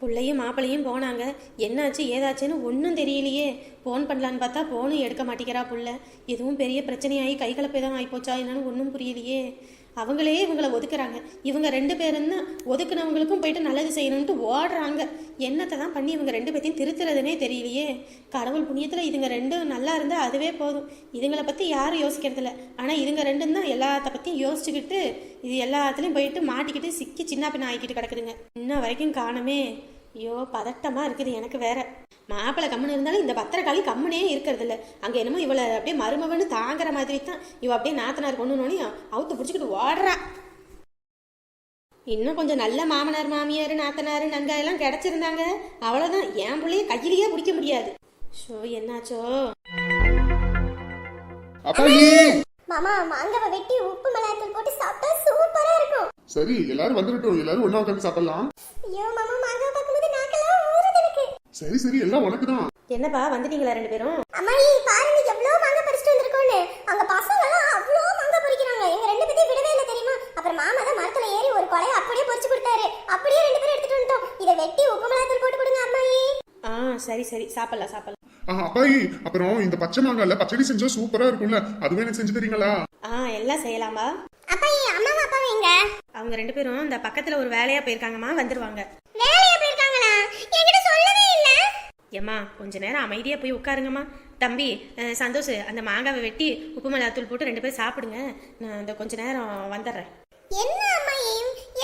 பிள்ளையும் மாப்பிள்ளையும் போனாங்க. என்னாச்சு ஏதாச்சுன்னு ஒன்றும் தெரியலையே. ஃபோன் பண்ணலான்னு பார்த்தா ஃபோனும் எடுக்க மாட்டேங்கிறா புள்ள. எதுவும் பெரிய பிரச்சனையாகி கை கலப்பை தான் ஆகிப்போச்சா என்னன்னு ஒன்றும் புரியலையே. அவங்களே இவங்களை ஒதுக்குறாங்க. இவங்க ரெண்டு பேரும் தான் ஒதுக்குனவங்களுக்கும் போயிட்டு நல்லது செய்யணும்ட்டு ஓடுறாங்க. என்னத்தை தான் பண்ணி இவங்க ரெண்டு பேர்த்தையும் திருத்துறதுனே தெரியலையே. கடவுள் புண்ணியத்தில் இதுங்க ரெண்டும் நல்லா இருந்தால் அதுவே போதும். இதுங்களை பற்றி யாரும் யோசிக்கிறதில்ல. ஆனால் இதுங்க ரெண்டும் தான் எல்லாத்த பற்றியும் யோசிச்சுக்கிட்டு இது எல்லாத்துலேயும் போயிட்டு மாட்டிக்கிட்டு சிக்கி சின்ன பின்ன ஆகிக்கிட்டு கிடக்குதுங்க. இன்ன வரைக்கும் காணமே. ஐயோ பதட்டமாக இருக்குது. எனக்கு வேற. மாப்பிள்ளை கம்முன்னு இருந்தாலும் இந்த பத்திரக்காளி கம்முனே இருக்கிறது இல்ல அங்கே என்னமோ இவளை அப்படியே மருமவன்னு தாங்குற மாதிரி தான் இவ அப்படியே நாத்தனார் கொண்டு நோனி அவுத்து பிடிச்சிக்கிட்டு ஓடுறா. இன்னும் கொஞ்சம் நல்ல மாமனார் மாமியார் நாத்தனார் நங்கா எல்லாம் கிடைச்சிருந்தாங்க. அவ்வளோதான் என் பிள்ளைய கையிலேயே பிடிக்க முடியாது. ஷோ என்னாச்சோ? மாமா மாங்காவை வெட்டி உப்பு மிளகாத்தூள் போட்டு சாப்பிட்டா சூப்பரா இருக்கும். சரி எல்லாரும் வந்துடட்டும் எல்லாரும் ஒண்ணா உட்காந்து சாப்பிடலாம். ஐயோ மாமா மாங்காவை பார்க்கும்போது நாக்கெல்லாம் ஊறுது எனக்கு சரி சரி எல்லாம் உனக்கு தான் என்னப்பா வந்துட்டீங்களா ரெண்டு பேரும்? அம்மாயி பாருங்க எவ்வளவு மாங்காய் பறிச்சுட்டு வந்திருக்கோன்னு. அங்க பசங்க எல்லாம் அவ்வளோ மாங்காய் பறிக்கிறாங்க. எங்க ரெண்டு பேத்தையும் விடவே இல்லை தெரியுமா? அப்புறம் மாமா தான் மரத்துல ஏறி ஒரு கொலையை அப்படியே பொறிச்சு கொடுத்தாரு. அப்படியே ரெண்டு பேரும் எடுத்துட்டு வந்துட்டோம். இதை வெட்டி உப்பு மிளகாத்தூள் போட்டு கொடுங்க அம்மாயி ஆ சரி சரி. சாப்பிடலாம் சாப்பிடலாம். ஆ, அப்பாயி அப்புறம் இந்த பச்சை மாங்கால பச்சடி செஞ்சா சூப்பரா இருக்கும்ல. அதுவே எனக்கு செஞ்சு தரீங்களா? ஆ எல்லாம் செய்யலாமா அப்பாயி அம்மாவும் அப்பாவும் எங்க? அவங்க ரெண்டு பேரும் இந்த பக்கத்தில் ஒரு வேலையாக போயிருக்காங்கம்மா வந்துருவாங்க வேலையா போயிருக்காங்களா என்கிட்ட சொல்லவே இல்ல ஏம்மா கொஞ்ச நேரம் அமைதியாக போய் உட்காருங்கம்மா. தம்பி சந்தோஷ் அந்த மாங்காவை வெட்டி உப்பு மிளகாத்தூள் போட்டு ரெண்டு பேரும் சாப்பிடுங்க. நான் இந்த கொஞ்ச நேரம் வந்துடுறேன். என்ன அம்மாயி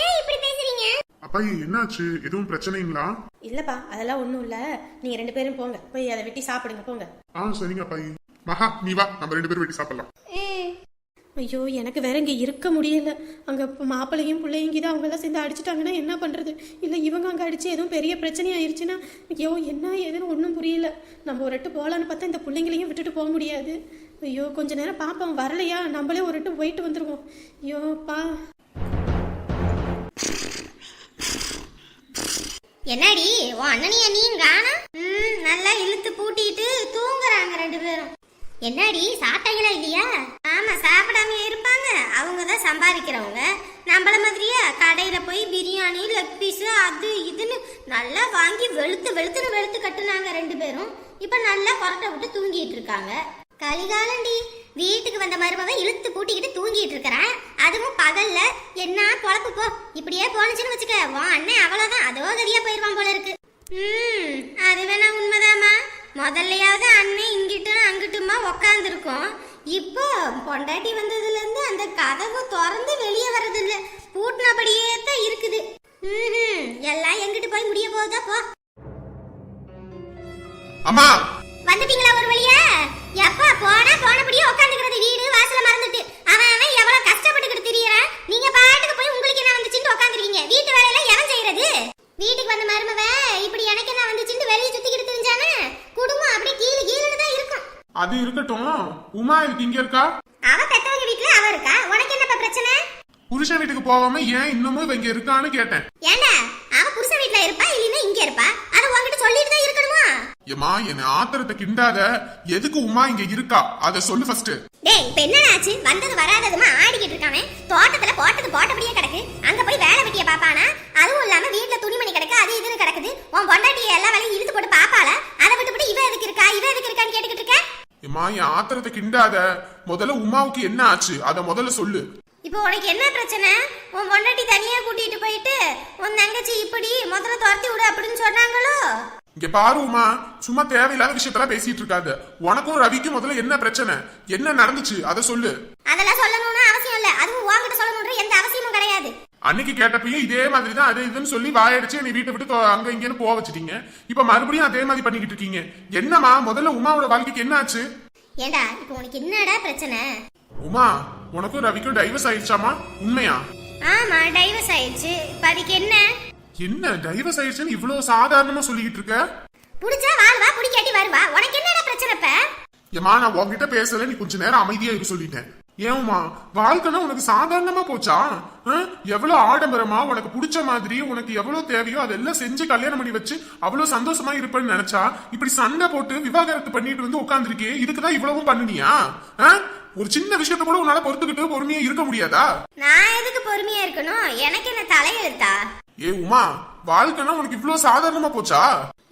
ஏன்? இப்படி பேசுறீங்க? அப்பாயி என்னாச்சு? எதுவும் பிரச்சனைங்களா? இல்லைப்பா அதெல்லாம் ஒன்றும் இல்லை. நீங்கள் ரெண்டு பேரும் போங்க. போய் அதை வெட்டி சாப்பிடுங்க போங்க. ஆ சரிங்க அப்பாயி மகா நீ வா. நம்ம ரெண்டு பேரும் வெட்டி சாப்பிடலாம். ஐயோ எனக்கு வேற இங்கே இருக்க முடியல. அங்கே மாப்பிள்ளையும் பிள்ளையும் கீதா அவங்கெல்லாம் சேர்ந்து அடிச்சிட்டாங்கன்னா என்ன பண்ணுறது இல்லை இவங்க அங்கே அடித்து எதுவும் பெரிய பிரச்சனை ஆயிடுச்சுன்னா ஐயோ என்ன ஏதுன்னு ஒன்றும் புரியல. நம்ம ஒரு எட்டு போகலான்னு பார்த்தா இந்த பிள்ளைங்களையும் விட்டுட்டு போக முடியாது. ஐயோ கொஞ்ச நேரம் பார்ப்போம் வரலையா? நம்மளே ஒரு எட்டு போயிட்டு வந்துடுவோம் ஐயோ பா. என்னடி? உன் அண்ணனியா நீ காணா ம் நல்லா இழுத்து பூட்டிட்டு தூங்குறாங்க ரெண்டு பேரும். என்னடி சாப்பிட்டாங்களா இல்லையா? ஆமாம் சாப்பிடாம இருப்பாங்க. அவங்க தான் சம்பாதிக்கிறவங்க. நம்மள மாதிரியே கடையில் போய் பிரியாணி லெக் பீஸு அது இதுன்னு நல்லா வாங்கி வெளுத்து வெளுத்துன்னு வெளுத்து கட்டுனாங்க ரெண்டு பேரும். இப்போ நல்லா புரட்ட விட்டு தூங்கிட்டு இருக்காங்க. கலிகாலண்டி வீட்டுக்கு வந்த மருமவன் இழுத்து பூட்டிக்கிட்டு தூங்கிட்டு இருக்கிறான். அதுவும் பகல்ல என்ன பொழப்பு போ. இப்படியே போனுச்சுன்னு வச்சுக்க. உன் அண்ணன் அவ்வளோதான் அதோ கதியா போயிருவான் போல இருக்கு. ம் அது வேணா உண்மைதாம்மா. முதல்லையாவது அண்ணன் இங்கிட்டும் அங்கிட்டுமா உக்காந்துருக்கோம். இப்போ பொண்டாட்டி வந்ததுல இருந்து அந்த கதவு திறந்து வெளியே வர்றதில்ல. பூட்டினபடியே தான் இருக்குது. ம்ஹும். எல்லாம் எங்கிட்டு போய் முடிய போகுதா போ. அம்மா! வந்துட்டீங்களா ஒரு வழியா? எப்பா போனா போனபடியே உட்காந்துக்கிறது வீடு வாசல மறந்துட்டு. அவன் அவன் எவ்வளவு கஷ்டப்பட்டுக்கிட்டு திரியறான்? நீங்க பாட்டுக்கு போய் உங்களுக்கு என்ன வந்துச்சுன்னு உட்காந்துருக்கீங்க. வீட்டு வேலையெல்லாம் எவன் செய்யறது? வீட்டுக்கு வந்த மருமவ இப்படி எனக்கு என்ன வந்துச்சுன்னு வெளியே சுத்திக்கிட்டு தெரிஞ்சானே குடும்பம் அப்படியே கீழே கீழே தான் இருக்கும் அது இருக்கட்டும். உமா இதுக்கு இங்க இருக்கா? அவ பெத்தவங்க வீட்டுல அவ இருக்கா? உனக்கு என்னப்பா பிரச்சனை? புருஷன் வீட்டுக்கு போகாம ஏன் இன்னமும் இவ இங்க இருக்கான்னு கேட்டேன். ஏண்டா? அவ புருஷ வீட்டுல இருப்பா இல்லைன்னா இங்க இருப்பா? அது உன்கிட்ட சொல்லிட்டு தான் இருக்கணுமா? ஏமா என்ன ஆத்திரத்தை கிண்டாத எதுக்கு உமா இங்க இருக்கா? அத சொல்லு ஃபர்ஸ்ட் டேய் இப்ப என்ன ஆச்சு? வந்தது வராததுமா ஆடிக்கிட்டு இருக்கானே தோட்டத்துல போட்டது போட்டபடியே கிடக்கு. அங்க போய் வேலை வெட்டிய பாப்பானா? அதுவும் இல்லாம வீட்ல துணிமணி கிடக்கு அது இதுன்னு கிடக்குது. உன் பொண்டாட்டிய எல்லா வேலையும் இழுத்து போட்டு பாப்பால அதை விட்டுவிட்டு இவ எதுக்கு இருக்கா? இவ எதுக்கு இருக்கான்னு கேட்டுக்கிட்டு இருக்க? ஏமா என் ஆத்திரத்தை கிண்டாத முதல்ல உமாவுக்கு என்ன ஆச்சு? அத முதல்ல சொல்லு. இப்போ உனக்கு என்ன பிரச்சனை? உன் பொண்டாட்டி தனியா கூட்டிட்டு போயிட்டு உன் தங்கச்சி இப்படி முதல்ல துரத்தி விடு அப்படின்னு சொன்னாங்களோ? இங்க பாரு உமா சும்மா தேவையில்லாத விஷயத்தெல்லாம் பேசிட்டு இருக்காத. உனக்கும் ரவிக்கும் முதல்ல என்ன பிரச்சனை? என்ன நடந்துச்சு? அத சொல்லு. அதெல்லாம் சொல்லணும்னு அவசியம் இல்ல. அதுவும் உன்கிட்ட சொல்லணுன்ற எந்த அவசியமும் கிடையாது. அன்னைக்கு கேட்டப்பயும் இதே மாதிரி தான் அது இதுன்னு சொல்லி வாயடிச்சு நீ வீட்டை விட்டு அங்க இங்கன்னு போக வச்சிட்டீங்க. இப்ப மறுபடியும் அதே மாதிரி பண்ணிக்கிட்டு இருக்கீங்க. என்னம்மா முதல்ல உமாவோட வாழ்க்கைக்கு என்ன ஆச்சு? ஏண்டா இப்போ உனக்கு என்னடா பிரச்சனை? உமா உனக்கும் ரவிக்கும் டைவர்ஸ் ஆயிடுச்சாமா உண்மையா? ஆமா டைவர்ஸ் ஆயிடுச்சு. இப்ப அதுக்கு என்ன? என்ன டைவர்ஸ் ஆயிடுச்சுன்னு இவ்வளவு சாதாரணமா சொல்லிக்கிட்டு இருக்க? புடிச்சா வாழ்வா புடிக்காட்டி வருவா. உனக்கு என்னடா பிரச்சனை இப்ப? ஏமா நான் உன்கிட்ட பேசல நீ கொஞ்ச நேரம் அமைதியா இருக்க சொல்லிட்டேன். ஏம்மா வாழ்க்கைனா உனக்கு சாதாரணமா போச்சா? எவ்வளவு ஆடம்பரமா உனக்கு பிடிச்ச மாதிரி உனக்கு எவ்வளவு தேவையோ அதெல்லாம் செஞ்சு கல்யாணம் பண்ணி வச்சு அவ்வளவு சந்தோஷமா இருப்பேன்னு நினைச்சா இப்படி சண்டை போட்டு விவாகரத்து பண்ணிட்டு வந்து உட்காந்துருக்கே இதுக்குதான் இவ்வளவும் பண்ணுனியா? ஒரு சின்ன விஷயத்த கூட உன்னால பொறுத்துக்கிட்டு பொறுமையா இருக்க முடியாதா? நான் எதுக்கு பொறுமையா இருக்கணும்? எனக்கு என்ன தலையெழுத்தா? ஏ உமா வாழ்க்கைன்னா உனக்கு இவ்வளவு சாதாரணமா போச்சா?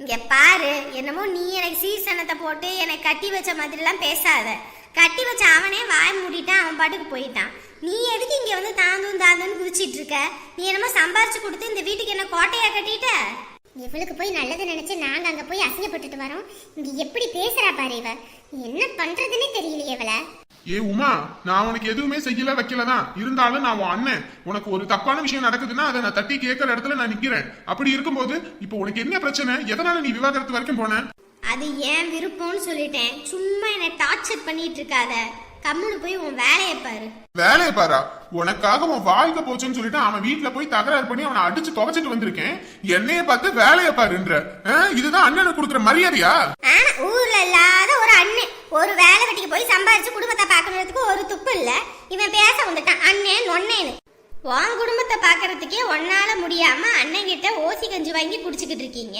இங்க பாரு என்னமோ நீ எனக்கு சீசனத்தை போட்டு எனக்கு கட்டி வச்ச மாதிரிலாம் பேசாத. கட்டி வச்ச அவனே வாய் மூடிட்டான் அவன் பாட்டுக்கு போயிட்டான். நீ எதுக்கு இங்க வந்து தாந்தும் தாந்துன்னு குதிச்சிட்டு இருக்க? நீ என்னமோ சம்பாரிச்சு கொடுத்து இந்த வீட்டுக்கு என்ன கோட்டையா கட்டிட்ட? இவளுக்கு போய் நல்லது நினைச்சு நாங்க அங்க போய் அசிங்கப்பட்டுட்டு வரோம். இங்க எப்படி பேசுறா பாரு இவ. என்ன பண்றதுன்னே தெரியலையே இவள. ஏ உமா நான் உனக்கு எதுவுமே செய்யல வைக்கல தான். இருந்தாலும் நான் உன் அண்ணன். உனக்கு ஒரு தப்பான விஷயம் நடக்குதுன்னா அதை நான் தட்டி கேட்கற இடத்துல நான் நிக்கிறேன். அப்படி இருக்கும்போது இப்போ உனக்கு என்ன பிரச்சனை? எதனால நீ விவாகரத்து வரைக்கும் போன? அது ஏன் விருப்பம்னு சொல்லிட்டேன். சும்மா என்னை டார்ச்சர் பண்ணிட்டு இருக்காத. கம்முன்னு போய் உன் வேலையை பாரு. வேலையை பாரா? உனக்காக உன் வாழ்க்கை போச்சுன்னு சொல்லிட்டு அவன் வீட்டுல போய் தகராறு பண்ணி அவனை அடிச்சு துவைச்சிட்டு வந்திருக்கேன். என்னைய பார்த்து வேலையை பாருன்ற. இதுதான் அண்ணனுக்கு கொடுக்குற மரியாதையா? ஊர்ல இல்லாத ஒரு அண்ணன். ஒரு வேலை வெட்டிக்கு போய் சம்பாரிச்சு குடும்பத்தை பார்க்கறதுக்கு ஒரு துப்பு இல்ல. இவன் பேச வந்துட்டான். அண்ணன் நொன்னேன்னு உன் குடும்பத்தை பார்க்கறதுக்கே ஒன்னால முடியாம அண்ணன் கிட்ட ஓசி கஞ்சி வாங்கி குடிச்சுக்கிட்டு இருக்கீங்க.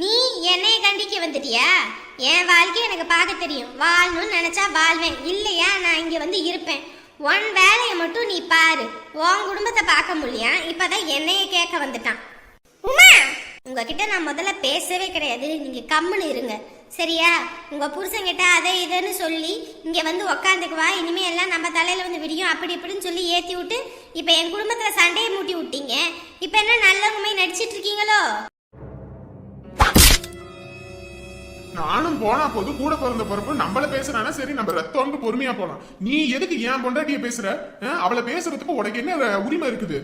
நீ என்னைய கண்டிக்க வந்துட்டியா? என் வாழ்க்கை எனக்கு பார்க்க தெரியும். வாழணும்னு நினைச்சா வாழ்வேன். இல்லையா நான் இங்க வந்து இருப்பேன். உன் வேலையை மட்டும் நீ பாரு. உன் குடும்பத்தை பார்க்க முடியா இப்பதான் என்னைய கேட்க வந்துட்டான். உமா! உங்ககிட்ட நான் முதல்ல பேசவே கிடையாது. நீங்க கம்முன்னு இருங்க. சரியா? உங்க புருஷன்கிட்ட அதை இதுன்னு சொல்லி இங்க வந்து உக்காந்துக்குவா இனிமே எல்லாம் நம்ம தலையில வந்து விடியும். அப்படி இப்படின்னு சொல்லி ஏத்தி விட்டு இப்ப என் குடும்பத்துல சண்டையை மூட்டி விட்டீங்க. இப்ப என்ன நல்லவங்க நடிச்சிட்டு இருக்கீங்களோ? நானும் போனா போது கூட பிறந்த பிறப்பு நம்மள பேசுறானா சரி நம்ம ரத்தம்னு பொறுமையா போலாம். நீ எதுக்கு ஏன் பொண்டாட்டிய பேசுற? அவளை பேசுறதுக்கு உனக்கு என்ன உரிமை இருக்குது?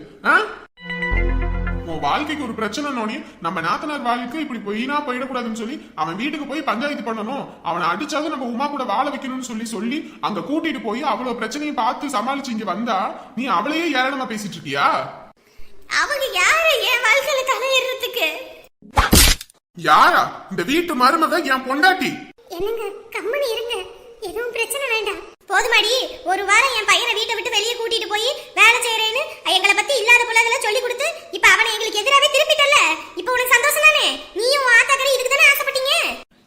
உன் வாழ்க்கைக்கு ஒரு பிரச்சனைனோனே நம்ம நாத்தனார் வாழ்க்கை இப்படி பொய்னா போயிடக்கூடாதுன்னு சொல்லி அவன் வீட்டுக்கு போய் பஞ்சாயத்து பண்ணணும். அவனை அடிச்சாவது நம்ம உமா கூட வாழ வைக்கணும்னு சொல்லி சொல்லி அங்க கூட்டிட்டு போய் அவ்வளவு பிரச்சனையும் பார்த்து சமாளிச்சு இங்க வந்தா நீ அவளையே ஏளனமா பேசிட்டு இருக்கியா? அவங்க யாரு என் வாழ்க்கையில தலையிடுறதுக்கு? யாரா? இந்த வீட்டு மருமக என் பொண்டாட்டி. என்னங்க கம்மனி இருங்க. எதுவும் பிரச்சனை வேண்டாம். போதுமாடி ஒரு வாரம் என் பையனை வீட்டை விட்டு வெளியே கூட்டிட்டு போய் வேலை செய்யறேன்னு எங்களை பத்தி இல்லாத புலதெல்லாம் சொல்லி கொடுத்து இப்ப அவனை எங்களுக்கு எதிராவே திருப்பிட்டல்ல? இப்ப உனக்கு சந்தோஷம் தானே? நீயும் ஆத்தாக்கறி இதுக்கு தானே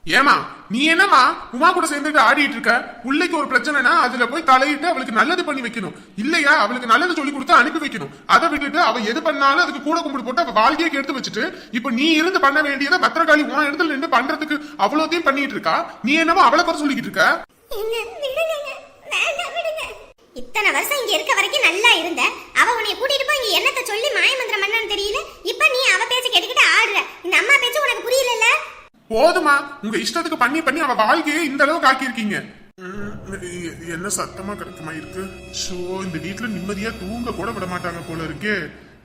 ஏமா நீ என்னமா உமா கூட சேர்ந்துட்டு ஆடிட்டு இருக்க? உள்ளைக்கு ஒரு பிரச்சனைனா அதுல போய் தலையிட்டு அவளுக்கு நல்லது பண்ணி வைக்கணும். இல்லையா அவளுக்கு நல்லது சொல்லி கொடுத்து அனுப்பி வைக்கணும். அதை விட்டுட்டு அவ எது பண்ணாலும் அதுக்கு கூட கும்பிடு போட்டு அவ வாழ்க்கையை கெடுத்து வச்சுட்டு இப்ப நீ இருந்து பண்ண வேண்டியதை பத்திரகாளி உன் இடத்துல நின்று பண்றதுக்கு அவ்வளோத்தையும் பண்ணிட்டு இருக்கா? நீ என்னமா அவளை குறை சொல்லிக்கிட்டு இருக்க? இத்தனை வருஷம் இங்க இருக்க வரைக்கும் நல்லா இருந்த அவ உன்னை கூட்டிட்டு போய் இங்க என்னத்த சொல்லி மாயமந்திரம் பண்ணான்னு தெரியல? இப்ப நீ அவ பேச்ச கேட்டுக்கிட்டு ஆடுற. இந்த அம்மா பேச்சு உனக்கு புரியலல்ல? போதுமா உங்க இஷ்டத்துக்கு பண்ணி பண்ணி அவ வாழ்க்கையை இந்த அளவுக்கு ஆக்கியிருக்கீங்க. ம், என்ன சத்தமா கிடக்குமா இருக்கு? ஷோ இந்த வீட்டுல நிம்மதியா தூங்க கூட விட மாட்டாங்க போல இருக்கே.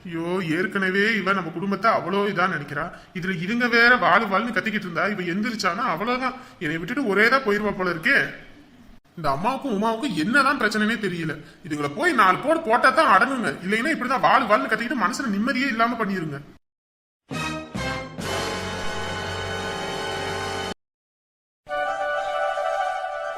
ஐயோ ஏற்கனவே இவ நம்ம குடும்பத்தை அவ்வளோ இதாக நினைக்கிறா. இதுல இதுங்க வேற வாழ் வாழ்னு கத்திக்கிட்டு இருந்தா இவ எந்திரிச்சானா அவ்வளவுதான். என்னை விட்டுட்டு ஒரே தான் போயிருவா போல இருக்கே. இந்த அம்மாவுக்கும் உமாவுக்கும் என்னதான் பிரச்சனைனே தெரியல. இதுங்களை போய் நாலு போடு போட்டா தான் அடங்குங்க. இல்லைன்னா இப்படிதான் வாழ் வாழ்னு கத்திக்கிட்டு மனசுல நிம்மதியே இல்லாம பண்ணிருங்க.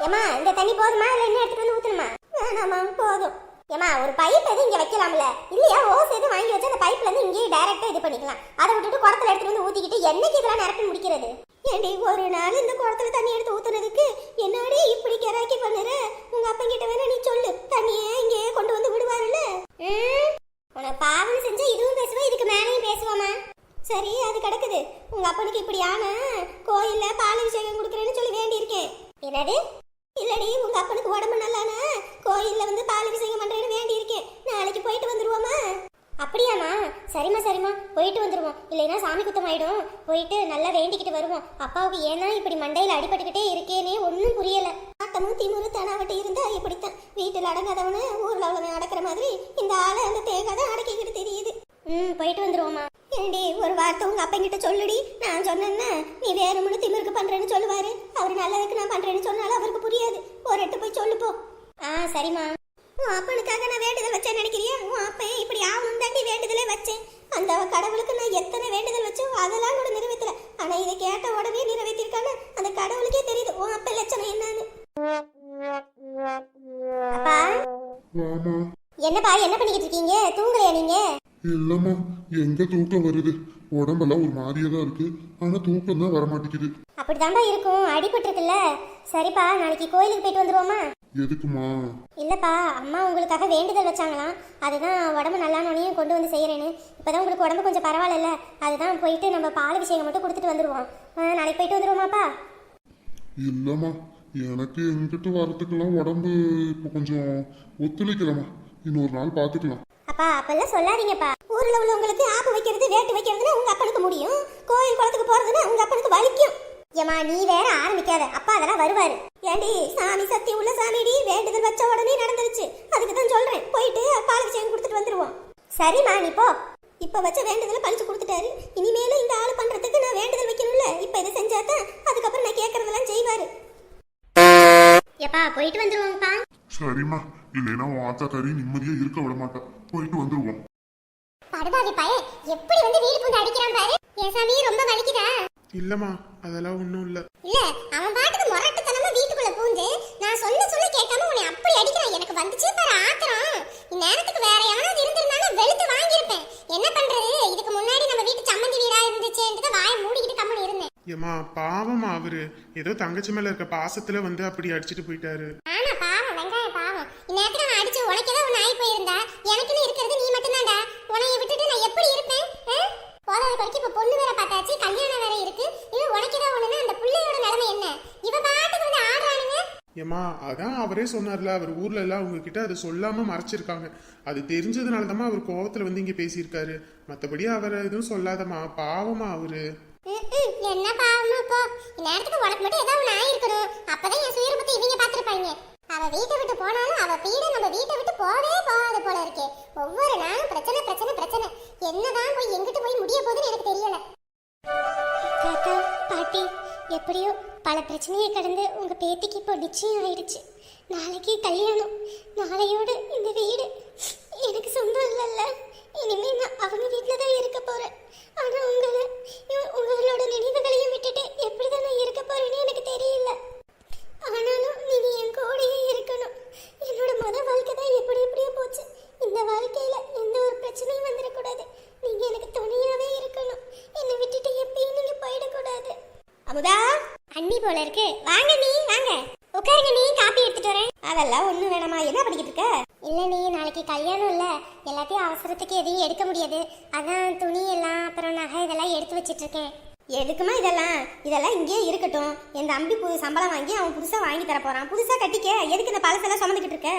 ஏமா இந்த தண்ணி போதுமா? இல்ல என்ன எடுத்துட்டு வந்து ஊற்றணுமா வேணாமா போதும். ஏமா ஒரு பைப் எதுவும் இங்க வைக்கலாம்ல? இல்லையா ஓஸ் எதுவும் வாங்கி வச்சு அந்த பைப்ல இருந்து இங்கேயே டைரக்டா இது பண்ணிக்கலாம். அதை விட்டுட்டு குடத்துல எடுத்துட்டு வந்து ஊத்திக்கிட்டு என்னைக்கு இதெல்லாம் நிரப்பி முடிக்கிறது? ஏண்டி ஒரு நாள் இந்த குடத்துல தண்ணி எடுத்து ஊத்துனதுக்கு என்னடி இப்படி கிராக்கி பண்ணுற? உங்க அப்பா கிட்ட வேணா நீ சொல்லு. தண்ணியே இங்கேயே கொண்டு வந்து விடுவாருல்ல? உன பாவம் செஞ்சு இதுவும் பேசுவா இதுக்கு மேலேயும் பேசுவாமா? சரி அது கிடக்குது. உங்க அப்பனுக்கு இப்படி ஆனா கோயில்ல பால் அபிஷேகம் கொடுக்குறேன்னு சொல்லி வேண்டி இருக்கேன் என்னது? இல்லடி உங்க அப்பனுக்கு உடம்பு நல்லானா கோயில்ல வந்து பால் அபிஷேகம் பண்றேன்னு வேண்டி இருக்கேன் நாளைக்கு போயிட்டு வந்துருவோமா? அப்படியாம்மா? சரிம்மா சரிம்மா. போயிட்டு வந்துருவோம். இல்லைன்னா சாமி குத்தம் ஆயிடும். போயிட்டு நல்லா வேண்டிக்கிட்டு வருவோம். அப்பாவுக்கு ஏன்னா இப்படி மண்டையில அடிபட்டுக்கிட்டே இருக்கேனே ஒன்றும் புரியல. ஆட்டமும் திமுரு தனாவட்டி இருந்தா இப்படித்தான். வீட்டில் அடங்காதவனு ஊர்ல உள்ளவன் அடக்கிற மாதிரி இந்த ஆளை அந்த தேங்காய் தான் அடக்கிக்கிட்டு தெரியுது. ம் போயிட்டு வந்துருவோமா ஏண்டி ஒரு வார்த்தை உங்க அப்பா கிட்ட சொல்லுடி. நான் சொன்னேன்னா நீ வேணும்னு திமிருக்கு பண்றேன்னு சொல்லுவாரு. அவர் நல்லதுக்கு நான் பண்றேன்னு சொன்னாலும் அவருக்கு புரியாது. ஒரு எட்டு போய் சொல்லு போ ஆ சரிம்மா. உன் அப்பனுக்காக நான் வேண்டுதல் வச்சேன் நினைக்கிறியா? உன் அப்பன் இப்படி ஆகணும் தாண்டி வேண்டுதலே வச்சேன். அந்த கடவுளுக்கு நான் எத்தனை வேண்டுதல் வச்சோம் அதெல்லாம் கூட நிறைவேற்றல. ஆனா இதை கேட்ட உடனே நிறைவேற்றிருக்கான்னு அந்த கடவுளுக்கே தெரியுது. உன் அப்ப லட்சணம் என்னன்னு. என்னப்பா என்ன பண்ணிக்கிட்டு இருக்கீங்க? தூங்கலையா நீங்க? இல்லம்மா எங்க தூக்கம் வருது? உடம்பெல்லாம் ஒரு மாதிரியா தான் இருக்கு. ஆனா தூக்கம் தான் வர மாட்டேங்குது அப்ப அப்படிதான்பா இருக்கும். அடிபட்டிருக்குல்ல. சரிப்பா நாளைக்கு கோயிலுக்கு போயிட்டு வந்துருவோமா? எதுக்குமா? இல்லப்பா அம்மா உங்களுக்காக வேண்டுதல் வச்சாங்களாம். அதுதான் உடம்பு நல்லானோனையும் கொண்டு வந்து செய்கிறேன்னு இப்போதான் உங்களுக்கு உடம்பு கொஞ்சம் பரவாயில்ல அதுதான் போயிட்டு நம்ம பால் அபிஷேகம் மட்டும் கொடுத்துட்டு வந்துடுவோம் ஆ, நாளைக்கு போயிட்டு வந்துருவோமாப்பா? இல்லம்மா எனக்கு என்கிட்ட வரத்துக்கெல்லாம் உடம்பு இப்போ கொஞ்சம் ஒத்துழைக்கலம்மா. இன்னொரு நாள் பார்த்துக்கலாம் அப்பா அப்பெல்லாம் சொல்லாதீங்கப்பா. ஊர்ல உள்ளவங்களுக்கு ஆப்பு வைக்கிறது வேட்டு வைக்கிறதுன்னு உங்க அப்பனுக்கு முடியும். கோயில் குளத்துக்கு போறதுன்னு உங்க அப்பனுக்கு வலிக்கும். ஏமா நீ வேற ஆரம்பிக்காத. அப்பா அதெல்லாம் வருவாரு. ஏண்டி சாமி சக்தி உள்ள சாமிடி வேண்டுதல் வச்ச உடனே நடந்துருச்சு. அதுக்கு தான் சொல்றேன். போயிட்டு பால் விஷயம் கொடுத்துட்டு வந்துருவோம். சரிம்மா நீ போ. இப்ப வச்ச வேண்டுதலை பழிச்சு கொடுத்துட்டாரு. இனிமேலும் இந்த ஆளு பண்றதுக்கு நான் வேண்டுதல் வைக்கணும்ல. இப்ப இதை செஞ்சாதான் அதுக்கப்புறம் நான் கேட்கறதெல்லாம் செய்வாரு. எப்பா போயிட்டு வந்துருவோம்ப்பா. சரிம்மா. இல்லைன்னா உன் ஆத்தா கறி நிம்மதியா இருக்க விட மாட்டா. போயிட்டு வந்துருவோம். படுபாவி பையன். எப்படி வந்து வீடு பூந்து அடிக்கிறான் பாரு? என் சாமி ரொம்ப வலிக்குதா? இல்லம்மா அதெல்லாம் ஒன்றும் இல்லை. இல்ல அவன் பாட்டுக்கு முரட்டுத்தனமா வீட்டுக்குள்ள பூந்து நான் சொல்ல சொல்ல கேட்காம உன்னை அப்படி அடிக்கிறான். எனக்கு வந்துச்சு பாரு ஆத்திரம். இந்நேரத்துக்கு வேற எவனாவது இருந்திருந்தாலும் வெளுத்து வாங்கியிருப்பேன். என்ன பண்றது? இதுக்கு முன்னாடி நம்ம வீட்டு சம்மந்தி வீடா இருந்துச்சுன்றது வாயை மூடிக்கிட்டு கம்மன் இருந்தேன். ஏம்மா பாவமா அவரு. ஏதோ தங்கச்சி மேல இருக்க பாசத்துல வந்து அப்படி அடிச்சிட்டு போயிட்டாரு. ஆனா பாவம் வெங்காயம் பாவம். இந்நேரத்துக்கு அவன் அடிச்சு உனக்கு ஏதோ ஆகி போயிருந்தா எனக்குன்னு இருக்கிறது நீ மட்டும்தான்டா. உன்னைய விட்டுட்டு போதாத குறைக்கு இப்ப பொண்ணு வேற பார்த்தாச்சு கல்யாணம் வேற இருக்கு. இது உனக்கு ஏதோ ஒண்ணுன்னா அந்த பிள்ளையோட நிலைமை என்ன? இவ பாட்டுக்கு வந்து ஆடுறானுங்க. ஏம்மா அதான் அவரே சொன்னார்ல அவர் ஊர்ல எல்லாம் அவங்க கிட்ட அதை சொல்லாம மறைச்சிருக்காங்க. அது தெரிஞ்சதுனால தான் அவர் கோவத்துல வந்து இங்க பேசியிருக்காரு. மத்தபடி அவர் எதுவும் சொல்லாதம்மா பாவமா அவரு. என்ன பாவமா போ இந்நேரத்துக்கு உனக்கு மட்டும் ஏதோ ஒன்று ஆயிருக்கணும். அப்பதான் என் சுயரூபத்தை இவங்க பார்த்துருப்பாங்க. அவ வீட்டை விட்டு போனாலும் அவ பீட நம்ம வீட்டை விட்டு போவே போகாது போல இருக்கே. ஒவ்வொரு நாளும் பிரச்சனை பிரச்சனை பிரச்சனை. என்னதான் போய் எங்கிட்டு போய் முடிய போகுதுன்னு எனக்கு தெரியல. தாத்தா பாட்டி எப்படியோ பல பிரச்சனையை கடந்து உங்க பேத்திக்கு இப்போ நிச்சயம் ஆயிடுச்சு. நாளைக்கு கல்யாணம். நாளையோடு இந்த வீடு. எனக்கு சொந்தம் இல்லைல்ல இனிமே நான் அவங்க வீட்டில் தான் இருக்க போறேன் ஆனா உங்களை இவ- உங்களோட நினைவுகளையும் விட்டுட்டு எப்படிதான் நான் இருக்க போறேன்னு எனக்கு தெரியல ஆனாலும் நீங்க என் கூடயே இருக்கணும் என்னோட முத வாழ்க்கை தான் எப்படி எப்படியோ போச்சு இந்த வாழ்க்கையில எந்த ஒரு பிரச்சனையும் வந்துடக்கூடாது நீங்க எனக்கு துணையாவே இருக்கணும் என்னை விட்டுட்டு எப்பயும் நீங்க போயிடக்கூடாது அமுதா அண்ணி போல இருக்கு வாங்க நீ வாங்க உட்காருங்க நீ காப்பி எடுத்துட்டு வரேன் அதெல்லாம் ஒண்ணும் வேணாமா? என்ன பண்ணிக்கிட்டு இருக்க? இல்ல நீ நாளைக்கு கல்யாணம் இல்ல. எல்லாத்தையும் அவசரத்துக்கு எதையும் எடுக்க முடியாது. அதான் துணி எல்லாம் அப்புறம் நகை இதெல்லாம் எடுத்து வச்சிட்டு இருக்கேன். எதுக்குமா இதெல்லாம்? இதெல்லாம் இங்கேயே இருக்கட்டும். என் தம்பி புது சம்பளம் வாங்கி அவன் புதுசா வாங்கி தர போறான். புதுசா கட்டிக்க. எதுக்கு இந்த பழசெல்லாம் சுமந்துக்கிட்டு இருக்க?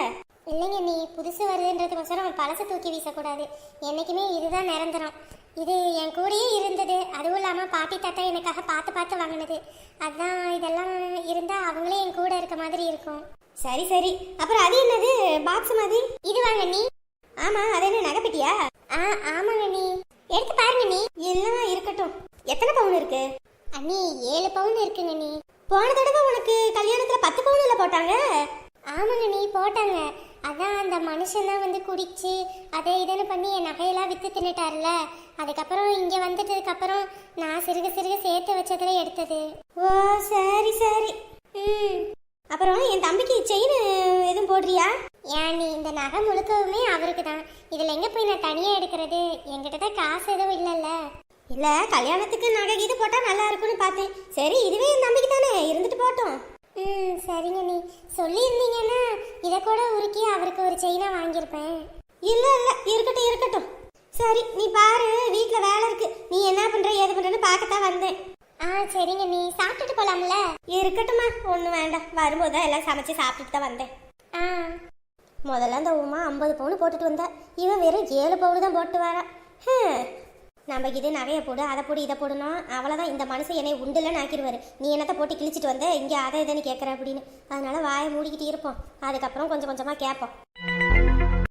இல்லைங்க நீ புதுசு வருதுன்றதுக்கோசரம் அவன் பழசை தூக்கி வீசக்கூடாது. என்னைக்குமே இதுதான் நிரந்தரம். இது என் கூடயே இருந்தது. அதுவும் இல்லாமல் பாட்டி தாத்தா எனக்காக பார்த்து பார்த்து வாங்கினது. அதான் இதெல்லாம் இருந்தால் அவங்களே என் கூட இருக்க மாதிரி இருக்கும். சரி சரி. அப்புறம் அது என்னது? பாக்ஸ் மாதிரி? இது வாங்க நீ ஆமா அது என்ன நகைப்பெட்டியா? ஆ ஆமாங்க நீ எடுத்து பாருங்க நீ எல்லாம் இருக்கட்டும். எத்தனை பவுன் இருக்கு? அண்ணி ஏழு பவுன் இருக்குங்க நீ போன தடவை உனக்கு கல்யாணத்துல பத்து பவுன்ல போட்டாங்க? ஆமாங்க நீ போட்டாங்க. அதான் அந்த மனுஷன் தான் வந்து குடிச்சு அதை இதுன்னு பண்ணி என் நகையெல்லாம் வித்து தின்னுட்டார்ல அதுக்கப்புறம் இங்க வந்துட்டதுக்கு அப்புறம் நான் சிறுக சிறுக சேர்த்து வச்சதுல எடுத்தது. ஓ சரி சரி. அப்புறம் என் தம்பிக்கு செயின் எதுவும் போடுறியா? ஏன் நீ இந்த நகை முழுக்கவுமே அவருக்கு தான். இதில் எங்கே போய் நான் தனியாக எடுக்கிறது? என்கிட்ட தான் காசு எதுவும் இல்லைல்ல. இல்லை கல்யாணத்துக்கு நகை இது போட்டால் நல்லா இருக்கும்னு பார்த்தேன். சரி இதுவே என் தம்பிக்கு தானே. இருந்துட்டு போட்டோம். ம் சரிங்க நீ. சொல்லியிருந்தீங்கன்னா இதை கூட உருக்கி அவருக்கு ஒரு செயினாக வாங்கியிருப்பேன். இல்லை இல்லை. இருக்கட்டும் இருக்கட்டும். சரி நீ பாரு. வீட்டில் வேலை இருக்கு. நீ என்ன பண்ற ஏது பண்றன்னு பார்க்கத்தான் வந்தேன். சரிங்க நீ சாப்பிட்டுட்டு போலாம்ல? இருக்கட்டும்மா. ஒன்றும் வேண்டாம். வரும்போது தான் எல்லாம் சமைச்சு சாப்பிட்டுட்டு தான் வந்தேன். ஆ. முதல்ல அந்த உமா ஐம்பது பவுன் போட்டுட்டு வந்தா. இவன் வெறும் ஏழு பவுன் தான் போட்டு வரா. நம்ம இது நகையை போடு அதை போடு இதை போடணும் அவ்வளோதான் இந்த மனுஷன் என்னை உண்டுலன்னு ஆக்கிடுவாரு. நீ என்னத்தை போட்டு கிழிச்சிட்டு வந்த? இங்கே அதை இதுன்னு கேட்குற அப்படின்னு. அதனால வாயை மூடிக்கிட்டு இருப்போம். அதுக்கப்புறம் கொஞ்சம் கொஞ்சமாக கேட்போம்.